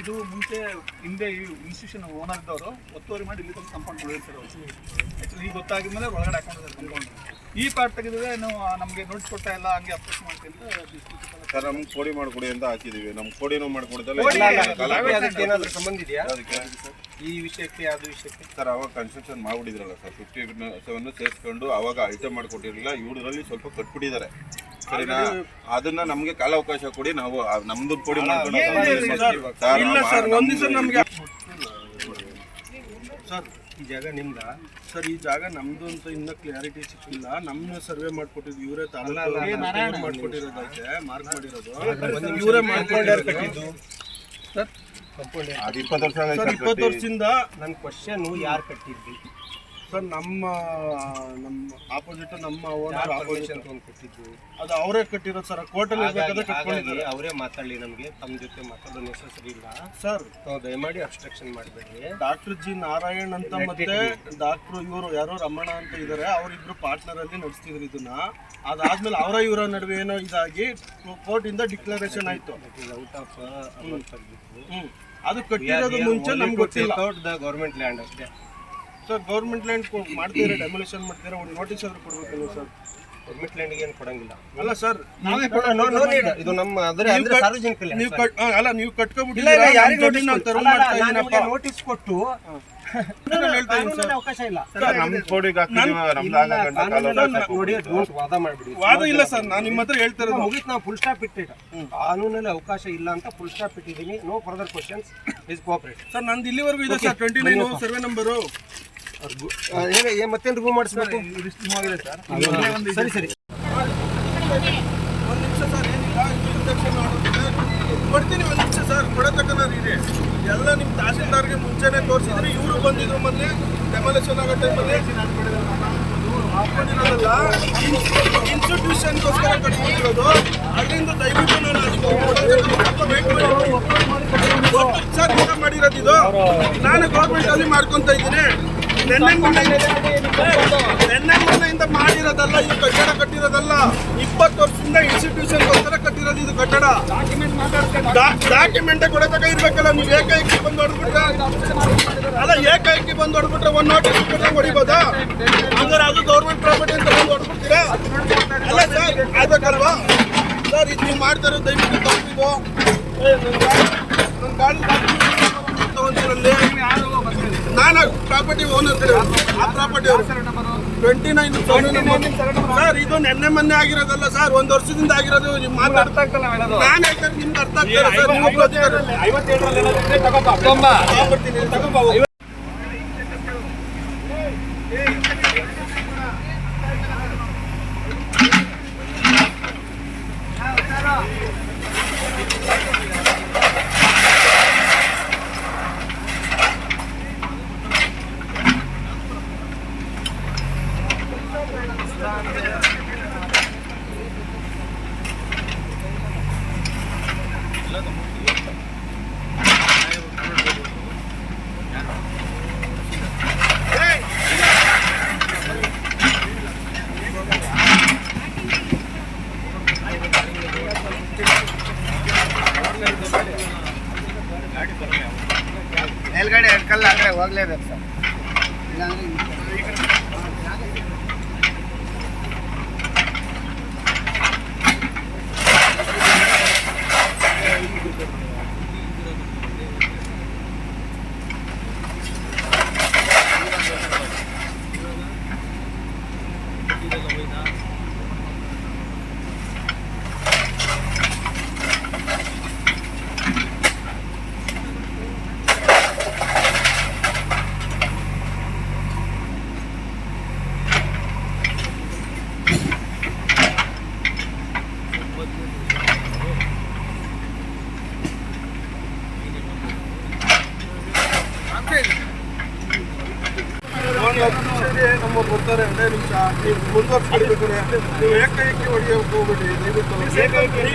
ಇದು ಮುಂಚೆ ಹಿಂದೆ ಇನ್ಸ್ಟಿಟ್ಯೂಷನ್ ಓನರ್ ಇದ್ದವರು ಒತ್ತುವರಿ ಮಾಡಿ ಇಲ್ಲಿ ತಂದು ಕಂಪೌಂಡ್ ಉಳಿಸಿರೋರು ಆ್ಯಕ್ಚುಲಿ ಈಗ ಗೊತ್ತಾಗಿದ್ಮೇಲೆ ಒಳಗಡೆ ಹಾಕೊಂಡಿದ್ದಾರೆ ಕಂಪೌಂಡ್ ಈ ಪಾರ್ಟ್ ತೆಗೆದಿದ್ರೆ ನಾವು ನಮಗೆ ನೋಟ್ಸ್ ಕೊಟ್ಟ ಇಲ್ಲ ಹಂಗೆ ಅಪ್ರೋಚ್ ಮಾಡ್ತೀನಿ ಸರ್ ನಮ್ಗೆ ಕೋಡಿ ಮಾಡಿಕೊಡಿ ಅಂತ ಹಾಕಿದೀವಿ. ನಮ್ಮ ಕೋಡಿನೂ ಏನಾದರೂ ಸಂಬಂಧ ಇದೆಯಾ? ಅದಕ್ಕೆ ಈ ವಿಷಯಕ್ಕೆ ಯಾವ್ದು ವಿಷಯಕ್ಕೆ? ಸರ್ ಅವಾಗ ಕನ್ಸ್ಟ್ರಕ್ಷನ್ ಮಾಡ್ಬಿಟ್ಟಿದ್ರಲ್ಲ ಸರ್. ಫಿಫ್ಟಿ ಸೆವೆನ್ ಸೇರಿಸ್ಕೊಂಡು ಅವಾಗ ಅಳತೆ ಮಾಡಿಕೊಟ್ಟಿರಲಿಲ್ಲ. ಇವ್ರಲ್ಲಿ ಸ್ವಲ್ಪ ಕಟ್ಬಿಟ್ಟಿದ್ದಾರೆ. ಸರಿನಾ? ಅದನ್ನ ನಮ್ಗೆ ಕಾಲಾವಕಾಶ ಕೊಡಿ ನಾವು ನಮ್ದು ಕೊಡಿ ಮಾಡ್ಕೊಂಡು ಸರ್, ಇಲ್ಲ ಸರ್ ನಮ್ಮ- ಒಂದ್ ಸರ್ ಈ ಜಾಗ ನಿಮ್ದ? ಸರ್ ಈ ಜಾಗ ನಮ್ದು ಅಂತ ಇನ್ನ ಕ್ಲಾರಿಟಿ ಸಿಕ್ಕಿಲ್ಲ. ನಮ್ನ ಸರ್ವೆ ಮಾಡ್ಕೊಟ್ಟಿದ್ವಿ ಇವರೇ ಮಾಡ್ಕೊಟ್ಟಿರೋದೈತೆ ಮಾರ್ಕ್ ಮಾಡಿರೋದು. ಇವರೇ ಮಾಡ್ಕೊಂಡ್ಯಾರ ಕಟ್ಟಿದ್ದು? ಇಪ್ಪತ್ತು ವರ್ಷ ಸರ್ ಇಪ್ಪತ್ತು. ವರ್ಷದಿಂದ ನನ್ನ ಕ್ವಶನ್ ಯಾರು ಕಟ್ಟಿದ್ವಿ ಸರ್ ನಮ್ಮ ನಮ್ಮ ಆಪೋಸಿಟ್ ನಮ್ಮ ಓನರ್ ಆಪೋಸಿಟ್ ಕಟ್ಟಿದ್ದು? ಅದು ಅವರೇ ಕಟ್ಟಿರೋದು ಸರ್ ಕೋರ್ಟಲ್ಲಿ ಇರ್ಬೇಕಾದ್ರೆ ಕಟ್ಕೊಂಡಿದ್ದಾರೆ ಅವರೇ ಮಾತಾಡಲಿ ನಮಗೆ ತಮ್ಮ ಜೊತೆ ಮಾತಾಡೋ ನೆಸೆಸರಿ ಇಲ್ಲ. ಸರ್. ದಯಮಾಡಿ ಅಬ್ಸ್ಟ್ರಕ್ಷನ್ ಮಾಡಬೇಡಿ. ಡಾಕ್ಟರ್ ಜಿ ನಾರಾಯಣ್ ಅಂತ ಮತ್ತೆ ಡಾಕ್ಟರ್ ಇವರು ಯಾರೋ ರಮಣ ಅಂತ ಇದ್ದಾರೆ ಅವರಿಬ್ರು ಪಾರ್ಟ್ನರ್ ಅಲ್ಲಿ ನಡೆಸ್ತಿದ್ರು ಇದನ್ನ. ಅದಾದ್ಮೇಲೆ ಅವರ ಇವರ ನಡುವೆ ಏನೋ ಇದಾಗಿ ಕೋರ್ಟ್ ಇಂದ ಡಿಕ್ಲರೇಷನ್ ಆಯ್ತು. Out of hmm. ಅದು ಕಟ್ಟಿರೋದು ಮುಂಚೆ ನಮ್ಗೆ ಗೊತ್ತಿಲ್ಲ. ದ ಗೌರ್ಮೆಂಟ್ ಲ್ಯಾಂಡ್ ಅಷ್ಟೇ. ಸರ್ ಗೌರ್ಮೆಂಟ್ ಲ್ಯಾಂಡ್ ಮಾಡ್ತೀರಾ ಡೆಮೊಲಿಷನ್ ಮಾಡ್ತೀರಾ ಒಂದು ನೋಟಿಸ್ ಆದ್ರೂ ಕೊಡ್ಬೇಕಲ್ಲ ಸರ್ ಗೌರ್ಮೆಂಟ್ ಲ್ಯಾಂಡ್ಗೆ ಏನು ಕೊಡಂಗಿಲ್ಲ. ಅಲ್ಲ ಸರ್ ನಾವೇ need. ಇದು ನಮ್ಮ ಅಂದ್ರೆ ಅಂದ್ರೆ ಸಾರ್ವಜನಿಕ ನೀವು ಕಟ್ ಅಲ್ಲ ನೀವು ಇಲ್ಲ ಇಲ್ಲ ಯಾರಿಗೆ ನಮ್ಮ ಜಮೀನು ತೆರವು ಮಾಡ್ತಾ ಇದ್ದೀನಪ್ಪ ನೋಟಿಸ್ ಕೊಟ್ಟು ವಾದ ಇಲ್ಲ. ಸರ್ ನಾನು ನಿಮ್ಮ ಹತ್ರ ಹೇಳ್ತಾ ಇರೋದು. ಮುಗಿತ್ ನಾವು ಫುಲ್ ಸ್ಟಾಪ್ ಇಟ್ಟಿದ್ದ. ಕಾನೂನಲ್ಲಿ ಅವಕಾಶ ಇಲ್ಲ ಅಂತ ಫುಲ್ ಸ್ಟಾಪ್ ಇಟ್ಟಿದ್ದೀನಿ. No further questions is cooperate sir ನಂದು ಇಲ್ಲಿವರೆಗೂ ಇದೆ sir twenty nine survey number ಮತ್ತೇನು ರಿಮೂವ್ ಮಾಡಿಸ್ಬೇಕು? ಸರಿ ಸರಿ ಒಂದು ನಿಮಿಷ ಸರ್ ಕೊಡ್ತೀನಿ ಒಂದು ನಿಮಿಷ ಸರ್ ಕೊಡತಕ್ಕನ ಇದೆ. ಎಲ್ಲ ನಿಮ್ಮ ತಹಸೀಲ್ದಾರ್ಗೆ ಮುಂಚೆನೇ ತೋರಿಸಿದ್ರೆ ಇವರು ಬಂದಿದ್ರು ಮೊದಲೇ ಡೆಮೊಲೇಷನ್ ಆಗೋ ಟೈಮಲ್ಲಿ ಹಾಕೊಂಡಿರೋದಲ್ಲ ಇನ್ಸ್ಟಿಟ್ಯೂಷನ್ಗೋಸ್ಕರ ಕಟ್ಕೊಂಡಿರೋದು. ಅಲ್ಲಿಂದ ದಯವಿಟ್ಟು ನಾನು ಮಾಡಿ. ಸರ್ ಈಗ ಮಾಡಿರೋದು ಇದು. ನಾನು ಗೌರ್ಮೆಂಟಲ್ಲಿ ಮಾಡ್ಕೊಂತ ಇದ್ದೀನಿ. ನೆನ್ನೆ ಮೊನ್ನೆ ನೆನ್ನೆ ಮೊನ್ನೆಯಿಂದ ಮಾಡಿರೋದಲ್ಲ ಈ ಕಟ್ಟಡ ಕಟ್ಟಿರೋದಲ್ಲ ಇಪ್ಪತ್ತು ವರ್ಷದಿಂದ ಇನ್ಸ್ಟಿಟ್ಯೂಷನ್ ಇನ್ಸ್ಟಿಟ್ಯೂಷನ್ಗೋಸ್ಕರ ಕಟ್ಟಿರೋದು ಇದು ಕಟ್ಟಡ ಡಾಕ್ಯುಮೆಂಟ್ ಕೊಡತಕ್ಕ ಇರ್ಬೇಕಲ್ಲ ನೀವು ಏಕೈಕಿ ಬಂದು ಹೊಡ್ಬಿಟ್ರೆ ಅಲ್ಲ ಏಕೈಕಿ ಬಂದು ಹೊಡ್ಬಿಟ್ರೆ ಒನ್ ನೋಟಿಸ್ ಕೊಟ್ಟರೆ ಹೊಡಿಬೋದಾ ಹಂಗಾರೆ ಅದು ಗೌರ್ಮೆಂಟ್ ಪ್ರಾಪರ್ಟಿ ಅಂತ ಬಂದು ಹೊಡ್ಬಿಡ್ತೀರಾ ಅಲ್ಲ ಸರ್ ಆಗ್ಬೇಕಲ್ವಾ ಸರ್ ಇದು ನೀವು ಮಾಡ್ತಾರೋ ದಯವಿಟ್ಟು ತಗೊಂಡಿದ್ದು ನನ್ನ ಗಾಡಿ ತಗೊಂತೀರಲ್ಲಿ ನಾನು ಪ್ರಾಪರ್ಟಿ ಓನರ್ ಆ ಪ್ರಾಪರ್ಟಿ ಟ್ವೆಂಟಿ ನೈನ್ ಸರ್ ಇದು ನೆನ್ನೆ ಮೊನ್ನೆ ಆಗಿರೋದಲ್ಲ ಸರ್ ಒಂದು ವರ್ಷದಿಂದ ಆಗಿರೋದು ನೀವು ಮಾತಾಡ್ತಾ ನಾನು ಹೇಳ್ತಾರೆ ನಿಮ್ಗೆ ಅರ್ಥ ಆಗ್ತಾರೆ ಸರ್ ನೀವು ಮೇಲ್ಗಡೆ ಎಡ್ಕಲ್ಲ ಅಂದ್ರೆ ಹೋಗ್ಲೇಬೇಕು ಸರ್ ಇಲ್ಲಾಂದ್ರೆ ಒಂದು ಹತ್ತು ನಿಮಿಷ ಇದೆ, ನಮ್ಮವ್ರು ಬರ್ತಾರೆ ಎರಡೇ ನಿಮಿಷ ನೀವು ಮುಂದುವರ್ಸ್ಕೊಳ್ಬೇಕಾದ್ರೆ ನೀವು ಏಕೈಕಿ ಹೊಡಿಯೋಕೆ ಹೋಗ್ಬೇಡಿ ದಯವಿಟ್ಟು ನೀವು institutionನಲ್ಲಿ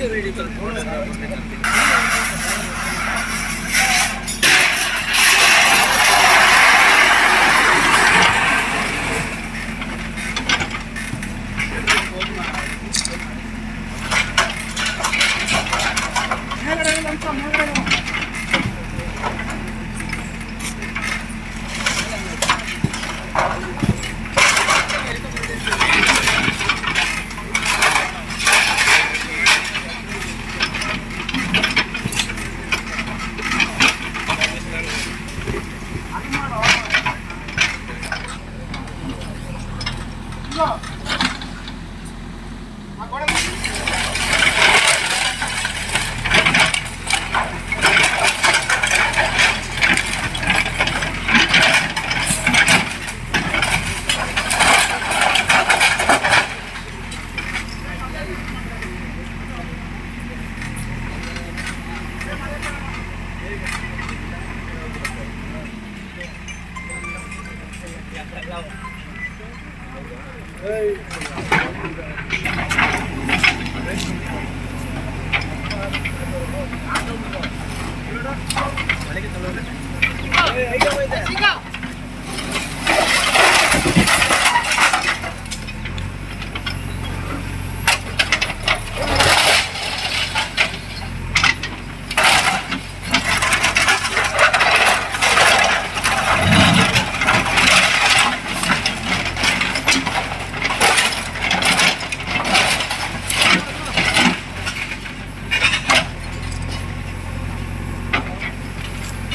Gracias,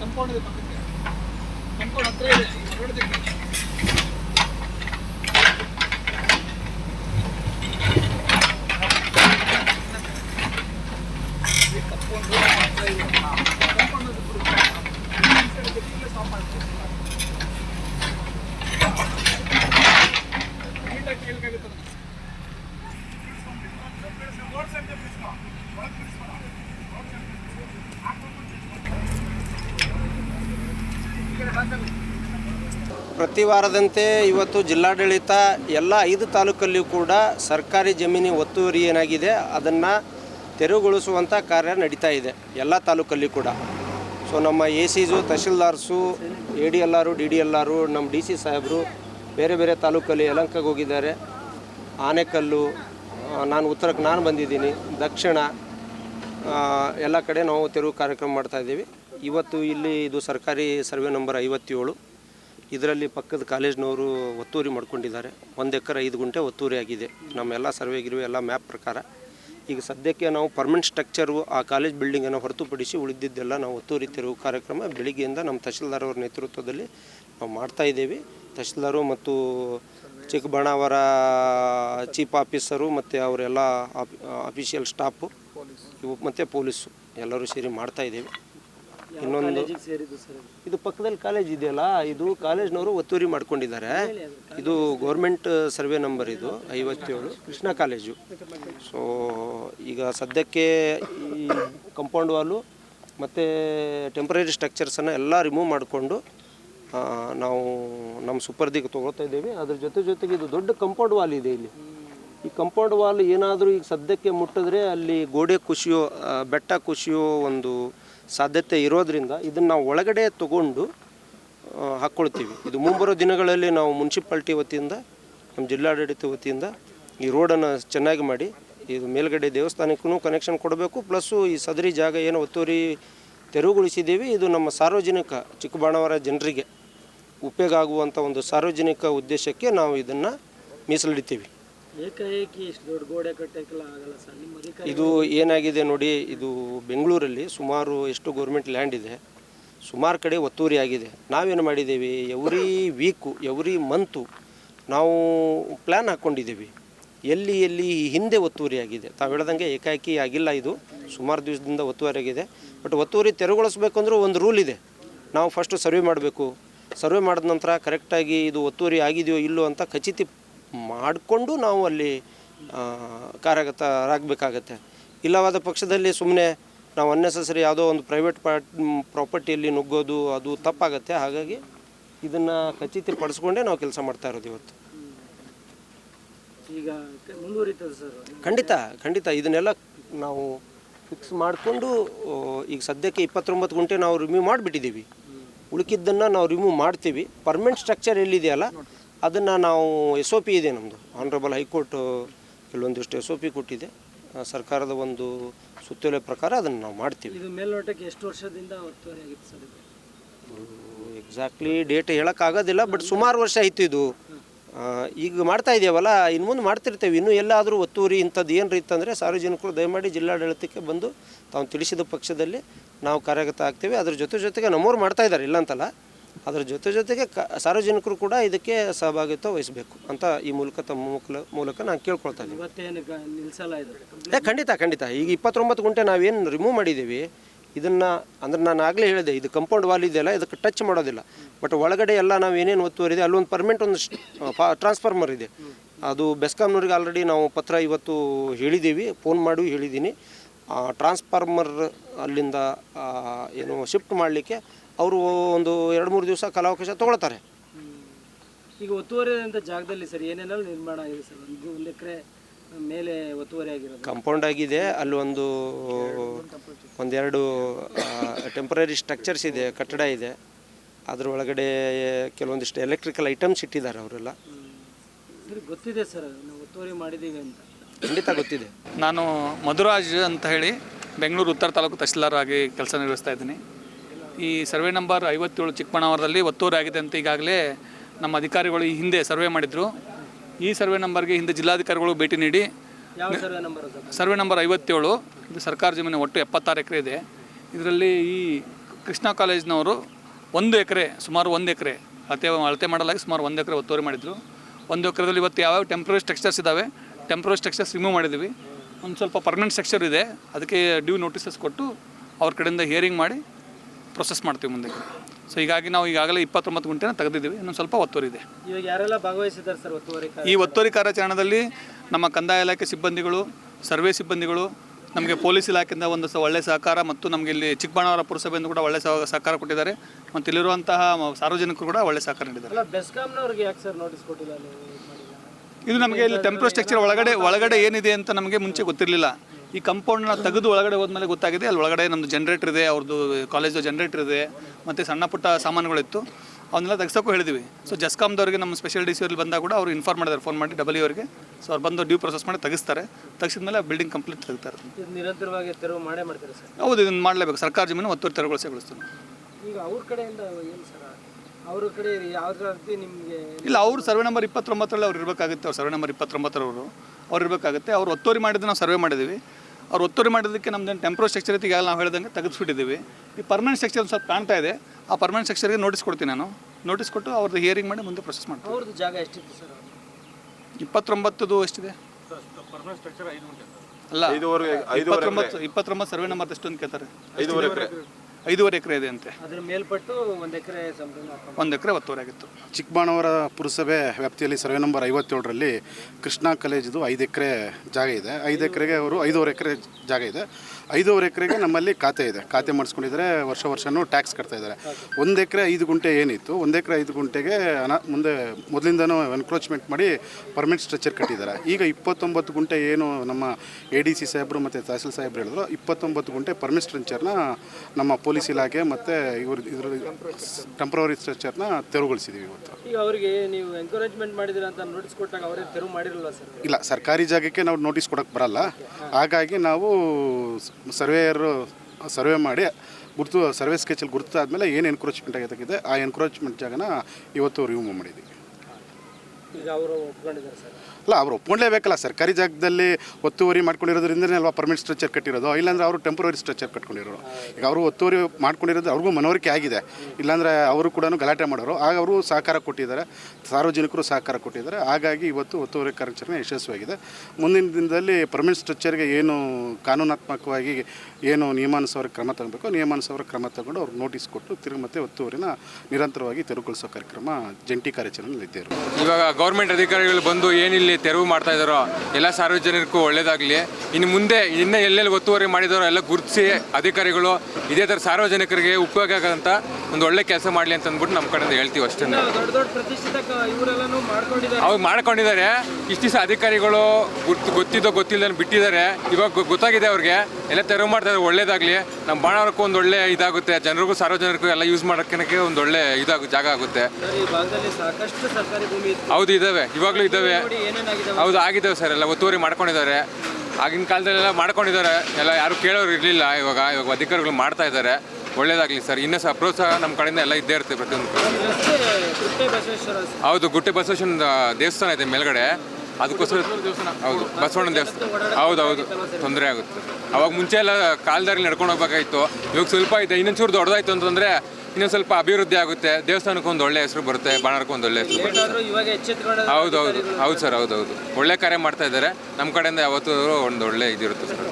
ಕಂಪೌಂಡ್ ಇದೆ ಪಕ್ಕಕ್ಕೆ ಕಂಪೌಂಡ್ ಹತ್ರ ಇದೆ ರೋಡ್ ತೆಗ್ದು. ಈ compound ಹತ್ರ ಇದೆ. compound ಅದು ಬಿಡು. ಈ side ಗಟ್ಟಿಗೆ stop ಮಾಡ್ತೀವಿ. ನೀಟಾಗಿ ಕೇಳ್ಕಾಗುತ್ತೆ ಅದನ್ನ. ಪ್ರತಿ ವಾರದಂತೆ ಇವತ್ತು ಜಿಲ್ಲಾಡಳಿತ ಎಲ್ಲ ಐದು ತಾಲೂಕಲ್ಲಿಯೂ ಕೂಡ ಸರ್ಕಾರಿ ಜಮೀನಿ ಒತ್ತುವರಿ ಏನಾಗಿದೆ, ಅದನ್ನು ತೆರವುಗೊಳಿಸುವಂಥ ಕಾರ್ಯ ನಡೀತಾ ಇದೆ, ಎಲ್ಲ ತಾಲೂಕಲ್ಲಿ ಕೂಡ. ಸೊ ನಮ್ಮ A Cs tahsildars A D L R D D L R ನಮ್ಮ ಡಿ ಸಿ ಸಾಹೇಬರು ಬೇರೆ ಬೇರೆ ತಾಲೂಕಲ್ಲಿ ಯಲಂಕಗೆ ಹೋಗಿದ್ದಾರೆ. ಆನೆಕಲ್ಲು ನಾನು ಉತ್ತರಕ್ಕೆ ನಾನು ಬಂದಿದ್ದೀನಿ, ದಕ್ಷಿಣ ಎಲ್ಲ ಕಡೆ ನಾವು ತೆರವು ಕಾರ್ಯಕ್ರಮ ಮಾಡ್ತಾಯಿದ್ದೀವಿ ಇವತ್ತು ಇಲ್ಲಿ ಇದು ಸರ್ಕಾರಿ ಸರ್ವೆ ನಂಬರ್ ಐವತ್ತೇಳು. ಇದರಲ್ಲಿ ಪಕ್ಕದ ಕಾಲೇಜ್ನವರು ಒತ್ತುವರಿ ಮಾಡ್ಕೊಂಡಿದ್ದಾರೆ. ಒಂದು ಎಕರೆ ಐದು ಗುಂಟೆ ಒತ್ತುವರಿ ಆಗಿದೆ. ನಮ್ಮೆಲ್ಲ ಸರ್ವೆ ಗಿರ್ವೆ ಎಲ್ಲ ಮ್ಯಾಪ್ ಪ್ರಕಾರ. ಈಗ ಸದ್ಯಕ್ಕೆ ನಾವು ಪರ್ಮನೆಂಟ್ ಸ್ಟ್ರಕ್ಚರು ಆ ಕಾಲೇಜ್ ಬಿಲ್ಡಿಂಗನ್ನು ಹೊರತುಪಡಿಸಿ ಉಳಿದಿದ್ದೆಲ್ಲ ನಾವು ಒತ್ತುವರಿ ತೆರವು ಕಾರ್ಯಕ್ರಮ ಬೆಳಿಗ್ಗೆಯಿಂದ ನಮ್ಮ ತಹಶೀಲ್ದಾರ್ ನೇತೃತ್ವದಲ್ಲಿ ನಾವು ಮಾಡ್ತಾ ಇದ್ದೀವಿ. ತಹಶೀಲ್ದಾರು ಮತ್ತು ಚಿಕ್ಕಬಣ್ಣವರ ಚೀಫ್ ಆಫೀಸರು ಮತ್ತು ಅವರೆಲ್ಲ ಆಫೀಷಿಯಲ್ ಸ್ಟಾಫು ಇವು ಮತ್ತು ಪೊಲೀಸು. ಎಲ್ಲರೂ ಸೇರಿ ಮಾಡ್ತಾ ಇದ್ದೀವಿ. ಇನ್ನೊಂದು ಇದು ಪಕ್ಕದಲ್ಲಿ ಕಾಲೇಜ್ ಇದೆಯಲ್ಲ ಇದು ಕಾಲೇಜ್ನವರು ಒತ್ತುವರಿ ಮಾಡ್ಕೊಂಡಿದ್ದಾರೆ. ಇದು ಗೌರ್ಮೆಂಟ್ ಸರ್ವೆ ನಂಬರ್ ಇದು ಐವತ್ತೇಳು ಕೃಷ್ಣ ಕಾಲೇಜು ಸೊ ಈಗ ಸದ್ಯಕ್ಕೆ ಈ ಕಂಪೌಂಡ್ ವಾಲು ಮತ್ತು ಟೆಂಪ್ರರಿ ಸ್ಟ್ರಕ್ಚರ್ಸನ್ನು ಎಲ್ಲ ರಿಮೂವ್ ಮಾಡಿಕೊಂಡು ನಾವು ನಮ್ಮ ಸುಪರ್ದಿಗೆ ತೊಗೊಳ್ತಾ ಇದ್ದೀವಿ. ಅದ್ರ ಜೊತೆ ಜೊತೆಗೆ ಇದು ದೊಡ್ಡ ಕಂಪೌಂಡ್ ವಾಲ್ ಇದೆ ಇಲ್ಲಿ. ಈ ಕಂಪೌಂಡ್ ವಾಲ್ ಏನಾದರೂ ಈಗ ಸದ್ಯಕ್ಕೆ ಮುಟ್ಟಿದ್ರೆ ಅಲ್ಲಿ ಗೋಡೆ ಕುಸಿಯೋ ಬೆಟ್ಟ ಕುಸಿಯೋ ಒಂದು ಸಾಧ್ಯತೆ ಇರೋದ್ರಿಂದ ಇದನ್ನು ನಾವು ಒಳಗಡೆ ತಗೊಂಡು ಹಾಕ್ಕೊಳ್ತೀವಿ ಇದು ಮುಂಬರೋ ದಿನಗಳಲ್ಲಿ ನಾವು ಮುನ್ಸಿಪಾಲ್ಟಿ ವತಿಯಿಂದ ನಮ್ಮ ಜಿಲ್ಲಾಡಳಿತ ವತಿಯಿಂದ ಈ ರೋಡನ್ನು ಚೆನ್ನಾಗಿ ಮಾಡಿ, ಇದು ಮೇಲ್ಗಡೆ ದೇವಸ್ಥಾನಕ್ಕೂ ಕನೆಕ್ಷನ್ ಕೊಡಬೇಕು, ಪ್ಲಸ್ಸು ಈ ಸದರಿ ಜಾಗ ಏನು ಒತ್ತುವರಿ ತೆರವುಗೊಳಿಸಿದ್ದೀವಿ, ಇದು ನಮ್ಮ ಸಾರ್ವಜನಿಕ, ಚಿಕ್ಕಬಾಣವರ ಜನರಿಗೆ ಉಪಯೋಗ ಆಗುವಂಥ ಒಂದು ಸಾರ್ವಜನಿಕ ಉದ್ದೇಶಕ್ಕೆ ನಾವು ಇದನ್ನು ಮೀಸಲಿಡ್ತೀವಿ. ಇದು ಏನಾಗಿದೆ ನೋಡಿ, ಇದು ಬೆಂಗಳೂರಲ್ಲಿ ಸುಮಾರು ಎಷ್ಟು ಗೌರ್ಮೆಂಟ್ ಲ್ಯಾಂಡ್ ಇದೆ, ಸುಮಾರು ಕಡೆ ಒತ್ತುವರಿ ಆಗಿದೆ. ನಾವೇನು ಮಾಡಿದ್ದೀವಿ ಎವ್ರಿ ವೀಕು ಎವ್ರಿ ಮಂತು ನಾವು ಪ್ಲ್ಯಾನ್ ಹಾಕ್ಕೊಂಡಿದ್ದೀವಿ ಎಲ್ಲಿ ಎಲ್ಲಿ ಹಿಂದೆ ಒತ್ತುವರಿ ಆಗಿದೆ. ತಾವು ಹೇಳ್ದಂಗೆ ಏಕಾಏಕಿ ಆಗಿಲ್ಲ ಇದು, ಸುಮಾರು ದಿವಸದಿಂದ ಒತ್ತುವರಿ ಆಗಿದೆ. ಬಟ್ ಒತ್ತುವರಿ ತೆರವುಗೊಳಿಸ್ಬೇಕಂದ್ರೂ ಒಂದು ರೂಲ್ ಇದೆ. ನಾವು ಫಸ್ಟು ಸರ್ವೆ ಮಾಡಬೇಕು. ಸರ್ವೆ ಮಾಡಿದ ನಂತರ ಕರೆಕ್ಟಾಗಿ ಇದು ಒತ್ತುವರಿ ಆಗಿದೆಯೋ ಇಲ್ಲೋ ಅಂತ ಖಚಿತ ಮಾಡಿಕೊಂಡು ನಾವು ಅಲ್ಲಿ ಕಾರ್ಯಗತರಾಗಬೇಕಾಗತ್ತೆ. ಇಲ್ಲವಾದ ಪಕ್ಷದಲ್ಲಿ ಸುಮ್ಮನೆ ನಾವು ಅನ್ನೆಸೆಸರಿ ಯಾವುದೋ ಒಂದು ಪ್ರೈವೇಟ್ ಪಾರ್ಟ್ ಪ್ರಾಪರ್ಟಿಯಲ್ಲಿ ನುಗ್ಗೋದು ಅದು ತಪ್ಪಾಗತ್ತೆ. ಹಾಗಾಗಿ ಇದನ್ನು ಖಚಿತಪಡಿಸ್ಕೊಂಡೇ ನಾವು ಕೆಲಸ ಮಾಡ್ತಾ ಇರೋದು ಇವತ್ತು. ಈಗ ಮುಂದುವರಿತದೆ ಸರ್? ಖಂಡಿತ ಖಂಡಿತ. ಇದನ್ನೆಲ್ಲ ನಾವು ಫಿಕ್ಸ್ ಮಾಡಿಕೊಂಡು ಈಗ ಸದ್ಯಕ್ಕೆ ಇಪ್ಪತ್ತೊಂಬತ್ತು ಗುಂಟೆ ನಾವು ರಿಮೂವ್ ಮಾಡಿಬಿಟ್ಟಿದ್ದೀವಿ. ಉಳುಕಿದ್ದನ್ನು ನಾವು ರಿಮೂವ್ ಮಾಡ್ತೀವಿ. ಪರ್ಮನೆಂಟ್ ಸ್ಟ್ರಕ್ಚರ್ ಎಲ್ಲಿದೆಯಲ್ಲ ಅದನ್ನು ನಾವು ಎಸ್ ಒ ಪಿ ಇದೆ ನಮ್ಮದು ಆನರಬಲ್ ಹೈಕೋರ್ಟ್ ಕೆಲವೊಂದಿಷ್ಟು ಎಸ್ ಒ ಪಿ ಕೊಟ್ಟಿದೆ. ಸರ್ಕಾರದ ಒಂದು ಸುತ್ತೋಲೆ ಪ್ರಕಾರ ಅದನ್ನು ನಾವು ಮಾಡ್ತೀವಿ. ಇದು ಮೇಲ್ನೋಟಕ್ಕೆ ಎಷ್ಟು ವರ್ಷದಿಂದ ಒತ್ತುವರಿ ಆಗಿತ್ತು ಸರ್ ಎಕ್ಸಾಕ್ಟ್ಲಿ ಡೇಟ್ ಹೇಳೋಕ್ಕಾಗೋದಿಲ್ಲ ಬಟ್ ಸುಮಾರು ವರ್ಷ ಆಯಿತು ಇದು. ಈಗ ಮಾಡ್ತಾ ಇದೆಯವಲ್ಲ ಇನ್ನು ಮುಂದೆ ಮಾಡ್ತಿರ್ತೇವೆ. ಇನ್ನೂ ಎಲ್ಲಾದರೂ ಒತ್ತುವರಿ ಇಂಥದ್ದು ಏನು ಇತ್ತಂದರೆ ಸಾರ್ವಜನಿಕರು ದಯಮಾಡಿ ಜಿಲ್ಲಾಡಳಿತಕ್ಕೆ ಬಂದು ತಾವು ತಿಳಿಸಿದ ಪಕ್ಷದಲ್ಲಿ ನಾವು ಕಾರ್ಯಗತ ಆಗ್ತೇವೆ. ಅದ್ರ ಜೊತೆ ಜೊತೆಗೆ ನಮ್ಮವ್ರು ಮಾಡ್ತಾ ಇದ್ದಾರೆ ಇಲ್ಲ ಅಂತಲ್ಲ ಅದ್ರ ಜೊತೆ ಜೊತೆಗೆ ಕ ಸಾರ್ವಜನಿಕರು ಕೂಡ ಇದಕ್ಕೆ ಸಹಭಾಗಿತ್ವ ವಹಿಸಬೇಕು ಅಂತ ಈ ಮೂಲಕ ತಮ್ಮ ಮೂಲಕ ಮೂಲಕ ನಾನು ಕೇಳ್ಕೊಳ್ತಾ ಇದ್ದೀನಿ. ಏ ಖಂಡಿತ ಖಂಡಿತ. ಈಗ ಇಪ್ಪತ್ತೊಂಬತ್ತು ಗುಂಟೆ ನಾವೇನು ರಿಮೂವ್ ಮಾಡಿದ್ದೀವಿ ಇದನ್ನು ಅಂದ್ರೆ ನಾನು ಆಗಲೇ ಹೇಳಿದೆ ಇದು ಕಂಪೌಂಡ್ ವಾಲ್ ಇದೆಯಲ್ಲ ಇದಕ್ಕೆ ಟಚ್ ಮಾಡೋದಿಲ್ಲ. ಬಟ್ ಒಳಗಡೆ ಎಲ್ಲ ನಾವು ಏನೇನು ಒತ್ತುವರಿದೆ ಅಲ್ಲೊಂದು ಪರ್ಮನೆಂಟ್ ಒಂದು ಟ್ರಾನ್ಸ್ಫಾರ್ಮರ್ ಇದೆ. ಅದು ಬೆಸ್ಕಾಮ್ನವ್ರಿಗೆ ಆಲ್ರೆಡಿ ನಾವು ಪತ್ರ ಇವತ್ತು ಹೇಳಿದ್ದೀವಿ ಫೋನ್ ಮಾಡಿ ಹೇಳಿದ್ದೀನಿ. ಟ್ರಾನ್ಸ್ಫಾರ್ಮರ್ ಅಲ್ಲಿಂದ ಏನು ಶಿಫ್ಟ್ ಮಾಡಲಿಕ್ಕೆ ಅವರು ಒಂದು ಎರಡು ಮೂರು ದಿವಸ ಕಾಲಾವಕಾಶ ತೊಗೊಳ್ತಾರೆ. ಈಗ ಒತ್ತುವರಿ ಅಂತ ಜಾಗದಲ್ಲಿ ಸರ್ ಏನೇನೆಲ್ಲ ನಿರ್ಮಾಣ ಆಗಿದೆ ಸರ್? ಒಂದು ಒಂದು ಎಕರೆ ಮೇಲೆ ಒತ್ತುವರಿ ಆಗಿರೋದು. ಕಂಪೌಂಡ್ ಆಗಿದೆ ಅಲ್ಲಿ ಒಂದು ಒಂದೆರಡು ಟೆಂಪ್ರರಿ ಸ್ಟ್ರಕ್ಚರ್ಸ್ ಇದೆ ಕಟ್ಟಡ ಇದೆ. ಅದ್ರ ಒಳಗಡೆ ಕೆಲವೊಂದಿಷ್ಟು ಎಲೆಕ್ಟ್ರಿಕಲ್ ಐಟಮ್ಸ್ ಇಟ್ಟಿದ್ದಾರೆ ಅವರೆಲ್ಲ. ಸರಿ ಗೊತ್ತಿದೆ ಸರ್ ನಾವು ಒತ್ತುವರಿ ಮಾಡಿದ್ದೀವಿ ಅಂತ. ಖಂಡಿತ ಗೊತ್ತಿದೆ. ನಾನು ಮಧುರಾಜ್ ಅಂತ ಹೇಳಿ ಬೆಂಗಳೂರು ಉತ್ತರ ತಾಲೂಕು ತಹಶೀಲ್ದಾರ್ ಆಗಿ ಕೆಲಸ ನಿರ್ವಹಿಸ್ತಾ ಇದ್ದೀನಿ. ಈ ಸರ್ವೆ ನಂಬರ್ ಐವತ್ತೇಳು ಚಿಕ್ಕಬಣ್ಣವರದಲ್ಲಿ ಒತ್ತುವರಿ ಆಗಿದೆ ಅಂತ ಈಗಾಗಲೇ ನಮ್ಮ ಅಧಿಕಾರಿಗಳು ಈ ಹಿಂದೆ ಸರ್ವೆ ಮಾಡಿದರು. ಈ ಸರ್ವೆ ನಂಬರ್ಗೆ ಹಿಂದೆ ಜಿಲ್ಲಾಧಿಕಾರಿಗಳು ಭೇಟಿ ನೀಡಿ. ಸರ್ವೆ ನಂಬರ್ ಐವತ್ತೇಳು ಇದು ಸರ್ಕಾರ ಜಮೀನು ಒಟ್ಟು ಎಪ್ಪತ್ತಾರು ಎಕರೆ ಇದೆ. ಇದರಲ್ಲಿ ಈ ಕೃಷ್ಣ ಕಾಲೇಜಿನವರು ಒಂದು ಎಕರೆ ಸುಮಾರು ಒಂದು ಎಕರೆ ಅಳತೆ ಅಳತೆ ಮಾಡಲಾಗಿ ಸುಮಾರು ಒಂದು ಎಕರೆ ಒತ್ತುವರಿ ಮಾಡಿದರು. ಒಂದು ಎಕರೆದಲ್ಲಿ ಇವತ್ತು ಯಾವ್ಯಾವ ಟೆಂಪ್ರರಿ ಸ್ಟ್ರಕ್ಚರ್ಸ್ ಇದ್ದಾವೆ ಟೆಂಪ್ರರಿ ಸ್ಟ್ರಕ್ಚರ್ಸ್ ರಿಮೂವ್ ಮಾಡಿದ್ದೀವಿ ಒಂದು ಸ್ವಲ್ಪ ಪರ್ಮನೆಂಟ್ ಸ್ಟ್ರಕ್ಚರ್ ಇದೆ ಅದಕ್ಕೆ ಡ್ಯೂ ನೋಟಿಸಸ್ ಕೊಟ್ಟು ಅವ್ರ ಕಡೆಯಿಂದ ಹಿಯರಿಂಗ್ ಮಾಡಿ ಪ್ರೊಸೆಸ್ ಮಾಡ್ತೀವಿ ಮುಂದೆ ಸೊ ಹೀಗಾಗಿ ನಾವು ಈಗಾಗಲೇ ಇಪ್ಪತ್ತೊಂಬತ್ತು ಗುಂಟೆನ ತೆಗೆದಿದ್ದೀವಿ. ಇನ್ನೊಂದು ಸ್ವಲ್ಪ ಒತ್ತುವರಿ ಇದೆ ಇವಾಗ ಯಾರೆಲ್ಲ ಭಾಗವಹಿಸಿದ್ದಾರೆ ಸರ್ ಒತ್ತುವರಿ ಈ ಒತ್ತುವರಿ ಕಾರ್ಯಾಚರಣೆಯಲ್ಲಿ ನಮ್ಮ ಕಂದಾಯ ಇಲಾಖೆ ಸಿಬ್ಬಂದಿಗಳು ಸರ್ವೆ ಸಿಬ್ಬಂದಿಗಳು ನಮಗೆ ಪೊಲೀಸ್ ಇಲಾಖೆಯಿಂದ ಒಂದು ಸಹ ಒಳ್ಳೆಯ ಸಹಕಾರ ಮತ್ತು ನಮಗೆ ಇಲ್ಲಿ ಚಿಕ್ಕಬಳ್ಳಾಪುರ ಪುರಸಭೆಯಿಂದ ಕೂಡ ಒಳ್ಳೆಯ ಸಹ- ಸಹಕಾರ ಕೊಟ್ಟಿದ್ದಾರೆ. ಮತ್ತು ಇಲ್ಲಿರುವಂತಹ ಸಾರ್ವಜನಿಕರು ಕೂಡ ಒಳ್ಳೆಯ ಸಹಕಾರ ನೀಡಿದ್ದಾರೆ. ಬೆಸ್ಕಾಂನವ್ರಿಗೆ ಯಾಕೆ ಸರ್ ನೋಟಿಸ್ ಕೊಟ್ಟಿಲ್ಲ ಇದು ಇದು ನಮಗೆ ಇಲ್ಲಿ ಟೆಂಪ್ರೋ ಸ್ಟ್ರಕ್ಚರ್ ಒಳಗಡೆ ಒಳಗಡೆ ಏನಿದೆ ಅಂತ ನಮಗೆ ಮುಂಚೆ ಗೊತ್ತಿರಲಿಲ್ಲ. ಈ ಕಂಪೌಂಡ್ನ ತೆಗೆದು ಒಳಗಡೆ ಹೋದ್ಮೇಲೆ ಗೊತ್ತಾಗಿದೆ ಅಲ್ಲಿ ಒಳಗಡೆ ನಮ್ಮದು ಜನ್ರೇಟರ್ ಇದೆ ಅವ್ರದ್ದು ಕಾಲೇಜ್ದು ಜನ್ರೇಟರ್ ಇದೆ ಮತ್ತು ಸಣ್ಣ ಪುಟ್ಟ ಸಾಮಾನುಗಳಿತ್ತು. ಅವನ್ನೆಲ್ಲ ತೆಗ್ಸೋಕ್ಕೂ ಹೇಳಿದ್ವಿ. ಸೊ ಜಸ್ಕಾಮ್ದವ್ರಿಗೆ ನಮ್ಮ ಸ್ಪೆಷಲ್ ಡಿ ಸಿ ಅವ್ರಿಗೆ ಬಂದಾಗ ಕೂಡ ಅವ್ರು ಇನ್ಫಾರ್ಮ್ ಮಾಡಿದ್ದಾರೆ ಫೋನ್ ಮಾಡಿ ಡಬಲ್ ಅವರಿಗೆ. ಸೊ ಅವ್ರು ಬಂದು ಡ್ಯೂ ಪ್ರೊಸೆಸ್ ಮಾಡಿ ತೆಗಿಸ್ತಾರೆ. ತೆಗಿಸಿದ್ಮೇಲೆ ಬಿಲ್ಡಿಂಗ್ ಕಂಪ್ಲೀಟ್ ತೆಗಿತಾರೆ. ನಿರಂತರವಾಗಿ ತೆರವು ಮಾಡೇ ಮಾಡ್ತಾರೆ ಸರ್? ಹೌದು ಇದನ್ನು ಮಾಡಲೇಬೇಕು. ಸರ್ಕಾರ ಜಮೀನು ಒತ್ತುವರಿ ತೆರವುಗೊಳಿಸಿಗೊಳಿಸ್ತಾರೆ ಈಗ ಅವ್ರ ಕಡೆಯಿಂದ ಏನು ಸರ್? ಅವ್ರ ಕಡೆ ರೀತಿ ನಿಮಗೆ ಇಲ್ಲ ಅವ್ರು ಸರ್ವೆ ನಂಬರ್ ಇಪ್ಪತ್ತೊಂಬತ್ತರಲ್ಲಿ ಅವ್ರು ಇರಬೇಕಾಗುತ್ತೆ. ಅವ್ರು ಸರ್ವೆ ನಂಬರ್ ಇಪ್ಪತ್ತೊಂಬತ್ತರವರು. ಅವ್ರು ಇರಬೇಕಾಗುತ್ತೆ. ಅವ್ರು ಒತ್ತುವರಿ ಮಾಡಿದ್ದು ನಾವು ಸರ್ವೆ ಮಾಡಿದ್ದೀವಿ ಅವ್ರು ಒತ್ತುವರಿ ಮಾಡೋದಕ್ಕೆ ನಮ್ದು ಟೆಂಪ್ರೋ ಸ್ಟ್ರಕ್ಚರ್ ಐತಿ ಈಗಾಗಲೇ ನಾವು ಹೇಳ್ದಂಗೆ ತೆಗೆದುಬಿಟ್ಟಿದ್ದೀವಿ. ಈ ಪರ್ಮನೆಂಟ್ ಸ್ಟ್ರಕ್ಚರ್ ಸ್ವಲ್ಪ ಕಾಣ್ತಾ ಇದೆ. ಆ ಪರ್ಮನೆಂಟ್ ಸ್ಟ್ರಕ್ಚರ್ಗೆ ನೋಟಿಸ್ ಕೊಡ್ತೀನಿ ನಾನು. ನೋಟಿಸ್ ಕೊಟ್ಟು ಅವ್ರದ್ದು ಹಿಯರಿಂಗ್ ಮಾಡಿ ಮುಂದೆ ಪ್ರೊಸೆಸ್ ಮಾಡ್ತೀನಿ. ಅವ್ರದ್ದು ಜಾಗ ಎಷ್ಟಿತ್ತು ಸರ್ ಇಪ್ಪತ್ತೊಂಬತ್ತದು ಎಷ್ಟಿದೆ? ಅಲ್ಲ ಇಪ್ಪತ್ತೊಂಬತ್ತು ಇಪ್ಪತ್ತೊಂಬತ್ತು ಸರ್ವೆ ನಂಬರ್ ಎಷ್ಟೊಂದು ಅಂತ ಕೇಳ್ತಾರೆ. ಐದೂವರೆ ಐದೂವರೆ ಎಕರೆ ಇದೆ ಅಂತೆ. ಅದ್ರ ಮೇಲ್ಪಟ್ಟು ಒಂದು ಎಕರೆ ಒಂದು ಎಕರೆ ಒತ್ತುವರಿ ಆಗಿತ್ತು. ಚಿಕ್ಕಬಾಣವರ ಪುರಸಭೆ ವ್ಯಾಪ್ತಿಯಲ್ಲಿ ಸರ್ವೆ ನಂಬರ್ ಐವತ್ತೇಳರಲ್ಲಿ ಕೃಷ್ಣಾ ಕಾಲೇಜಿದು ಐದು ಎಕರೆ ಜಾಗ ಇದೆ. ಐದು ಎಕರೆಗೆ ಅವರು ಐದೂವರೆ ಎಕರೆ ಜಾಗ ಇದೆ. ಐದೂವರೆ ಎಕರೆಗೆ ನಮ್ಮಲ್ಲಿ ಖಾತೆ ಇದೆ. ಖಾತೆ ಮಾಡಿಸ್ಕೊಂಡಿದ್ದಾರೆ. ವರ್ಷ ವರ್ಷನೂ ಟ್ಯಾಕ್ಸ್ ಕಟ್ತಾ ಇದ್ದಾರೆ. ಒಂದು ಎಕರೆ ಐದು ಗುಂಟೆ ಏನಿತ್ತು? ಒಂದು ಎಕರೆ ಐದು ಗುಂಟೆಗೆ ಅನ ಮುಂದೆ ಮೊದಲಿಂದನೂ ಎನ್ಕ್ರೋಚ್ಮೆಂಟ್ ಮಾಡಿ ಪರ್ಮನೆಂಟ್ ಸ್ಟ್ರಕ್ಚರ್ ಕಟ್ಟಿದ್ದಾರೆ. ಈಗ ಇಪ್ಪತ್ತೊಂಬತ್ತು ಗುಂಟೆ ಏನು ನಮ್ಮ ಎ ಡಿ ಸಿ ಸಾಹೇಬರು ಮತ್ತು ತಹಸೀಲ್ ಸಾಹೇಬ್ರು ಹೇಳಿದ್ರು ಇಪ್ಪತ್ತೊಂಬತ್ತು ಗುಂಟೆ ಪರ್ಮನೆಂಟ್ ಸ್ಟ್ರಕ್ಚರ್ನ ನಮ್ಮ ಪೊಲೀಸ್ ಇಲಾಖೆ ಮತ್ತು ಇವ್ರ ಇದ್ರ ಟೆಂಪ್ರವರಿ ಸ್ಟ್ರಕ್ಚರ್ನ ತೆರವುಗೊಳಿಸಿದ್ದೀವಿ ಇವತ್ತು. ಈಗ ಅವರಿಗೆ ನೀವು ಎನ್ಕರೇಜ್ಮೆಂಟ್ ಮಾಡಿದಿರ ಅಂತ ನೋಟಿಸ್ ಕೊಟ್ಟಾಗ ಅವರೇ ತೆರವು ಮಾಡಿರಲ್ಲ ಸರ್? ಇಲ್ಲ ಸರ್ಕಾರಿ ಜಾಗಕ್ಕೆ ನಾವು ನೋಟಿಸ್ ಕೊಡೋಕ್ಕೆ ಬರಲ್ಲ. ಹಾಗಾಗಿ ನಾವು ಸರ್ವೇಯರು ಸರ್ವೆ ಮಾಡಿ ಗುರುತು ಸರ್ವೆ ಸ್ಕೆಚಲ್ಲಿ ಗುರುತು ಆದಮೇಲೆ ಏನು ಎನ್ಕ್ರೋಚ್ಮೆಂಟ್ ಆಗಿದೆ ಆ ಎನ್ಕ್ರೋಚ್ಮೆಂಟ್ ಜಾಗನ ಇವತ್ತು ರಿಮೂವ್ ಮಾಡಿದ್ದೀವಿ ಈಗ ಅವರು ಒಪ್ಕೊಂಡಿದ್ದಾರೆ ಸರ್. ಅಲ್ಲ ಅವ್ರು ಒಪ್ಕೊಂಡ್ಲೇಬೇಕಲ್ಲ ಸರ್ಕಾರಿ ಜಾಗದಲ್ಲಿ ಒತ್ತುವರಿ ಮಾಡ್ಕೊಂಡಿರೋದ್ರಿಂದನೇ ಅಲ್ವಾ ಪರ್ಮಿಟ್ ಸ್ಟ್ರಕ್ಚರ್ ಕಟ್ಟಿರೋದು? ಇಲ್ಲಾಂದ್ರೆ ಅವರು ಟೆಂಪ್ರವರಿ ಸ್ಟ್ರಕ್ಚರ್ ಕಟ್ಕೊಂಡಿರೋರು. ಈಗ ಅವರು ಒತ್ತುವರಿ ಮಾಡ್ಕೊಂಡಿರೋದು ಅವ್ರಿಗೂ ಮನವರಿಕೆ ಆಗಿದೆ. ಇಲ್ಲಾಂದ್ರೆ ಅವರು ಕೂಡ ಗಲಾಟೆ ಮಾಡೋರು. ಆಗ ಅವರು ಸಹಕಾರ ಕೊಟ್ಟಿದ್ದಾರೆ. ಸಾರ್ವಜನಿಕರು ಸಹಕಾರ ಕೊಟ್ಟಿದ್ದಾರೆ. ಹಾಗಾಗಿ ಇವತ್ತು ಒತ್ತುವರಿ ಕಾರ್ಯಾಚರಣೆ ಯಶಸ್ವಿಯಾಗಿದೆ. ಮುಂದಿನ ದಿನದಲ್ಲಿ ಪರ್ಮಿಟ್ ಸ್ಟ್ರಕ್ಚರ್ಗೆ ಏನು ಕಾನೂನಾತ್ಮಕವಾಗಿ ಏನು ನಿಯಮಾನುಸಾರ ಕ್ರಮ ತಗೋಬೇಕು ನಿಯಮಾನುಸಾರ ಕ್ರಮ ತಗೊಂಡು ಅವ್ರಿಗೆ ನೋಟಿಸ್ ಕೊಟ್ಟು ತಿರುಗಿ ಮತ್ತೆ ಒತ್ತುವರಿನ ನಿರಂತರವಾಗಿ ತೆರವುಗೊಳಿಸೋ ಕಾರ್ಯಕ್ರಮ ಜಂಟಿ ಕಾರ್ಯಾಚರಣೆಯಲ್ಲಿದ್ದೇವೆ. ಇವಾಗ ಗೌರ್ಮೆಂಟ್ ಅಧಿಕಾರಿಗಳು ಬಂದು ಏನಿಲ್ಲಿ ತೆರವು ಮಾಡ್ತಾ ಇದ್ದಾರೋ ಎಲ್ಲ ಸಾರ್ವಜನಿಕರಿಗೂ ಒಳ್ಳೇದಾಗಲಿ. ಇನ್ನು ಮುಂದೆ, ಇನ್ನೂ ಎಲ್ಲೆಲ್ಲಿ ಒತ್ತುವರಿ ಮಾಡಿದಾರೋ ಎಲ್ಲ ಗುರುತಿಸಿ ಅಧಿಕಾರಿಗಳು ಇದೇ ಥರ ಸಾರ್ವಜನಿಕರಿಗೆ ಉಪಯೋಗ ಆಗಂತ ಒಂದು ಒಳ್ಳೆ ಕೆಲಸ ಮಾಡಲಿ ಅಂತ ಅಂದ್ಬಿಟ್ಟು ನಮ್ಮ ಕಡೆಯಿಂದ ಹೇಳ್ತೀವಿ ಅಷ್ಟೇ. ಅವ್ರು ಮಾಡ್ಕೊಂಡಿದ್ದಾರೆ. ಇಷ್ಟು ದಿವಸ ಅಧಿಕಾರಿಗಳು ಗೊತ್ತು ಗೊತ್ತಿದ್ದೋ ಗೊತ್ತಿಲ್ಲದೆ ಬಿಟ್ಟಿದ್ದಾರೆ. ಇವಾಗ ಗೊತ್ತಾಗಿದೆ ಅವ್ರಿಗೆ. ಎಲ್ಲ ತೆರವು ಮಾಡ್ತಾರೆ. ಒಳ್ಳೇದಾಗಲಿ. ನಮ್ಮ ಬಾಣವರಕ್ಕೂ ಒಂದು ಒಳ್ಳೆ ಇದಾಗುತ್ತೆ. ಜನರಿಗೂ ಸಾರ್ವಜನಿಕರಿಗೂ ಎಲ್ಲ ಯೂಸ್ ಮಾಡೋಕ್ಕೆ ಒಂದು ಒಳ್ಳೆ ಇದಾಗ ಜಾಗ ಆಗುತ್ತೆ. ಹೌದು ಇದ್ದಾವೆ ಇವಾಗಲೂ ಇದ್ದಾವೆ ಹೌದು ಆಗಿದ್ದಾವೆ ಸರ್. ಎಲ್ಲ ಒತ್ತುವರಿ ಮಾಡ್ಕೊಂಡಿದ್ದಾರೆ. ಆಗಿನ ಕಾಲದಲ್ಲೆಲ್ಲ ಮಾಡ್ಕೊಂಡಿದ್ದಾರೆ. ಎಲ್ಲ ಯಾರು ಕೇಳೋರು ಇರಲಿಲ್ಲ ಇವಾಗ. ಇವಾಗ ಅಧಿಕಾರಿಗಳು ಮಾಡ್ತಾ ಇದ್ದಾರೆ. ಒಳ್ಳೇದಾಗಲಿ ಸರ್. ಇನ್ನೂ ಸಹ ಪ್ರೋತ್ಸಾಹ ನಮ್ಮ ಕಡೆಯಿಂದ ಎಲ್ಲ ಇದ್ದೇ ಇರುತ್ತೆ ಪ್ರತಿಯೊಂದು ಹೌದು, ಗುಟ್ಟೆ ಬಸವೇಶ್ವರ ದೇವಸ್ಥಾನ ಇದೆ ಮೇಲ್ಗಡೆ. ಅದಕ್ಕೋಸ್ಕರ ಹೌದು ಬಸವಣ್ಣನ ದೇವಸ್ಥಾನ. ಹೌದು ಹೌದು ತೊಂದರೆ ಆಗುತ್ತೆ. ಅವಾಗ ಮುಂಚೆ ಎಲ್ಲ ಕಾಲದಾರಿ ನಡ್ಕೊಂಡು ಹೋಗ್ಬೇಕಾಗಿತ್ತು. ಇವಾಗ ಸ್ವಲ್ಪ ಇದೆ, ಇನ್ನೊಂಚೂರು ದೊಡ್ಡದಾಯ್ತು ಅಂತಂದರೆ ಇನ್ನೊಂದು ಸ್ವಲ್ಪ ಅಭಿವೃದ್ಧಿ ಆಗುತ್ತೆ. ದೇವಸ್ಥಾನಕ್ಕೆ ಒಂದು ಒಳ್ಳೆ ಹೆಸರು ಬರುತ್ತೆ, ಬಾಣರ್ಕ್ಕೆ ಒಂದು ಒಳ್ಳೆ ಹೆಸರು ಹೌದು ಹೌದು ಹೌದು ಸರ್ ಹೌದು ಹೌದು. ಒಳ್ಳೆ ಕಾರ್ಯ ಮಾಡ್ತಾ ಇದ್ದಾರೆ. ನಮ್ಮ ಕಡೆಯಿಂದ ಯಾವತ್ತೂ ಒಂದು ಒಳ್ಳೆ ಇದಿರುತ್ತೆ ಸರ್.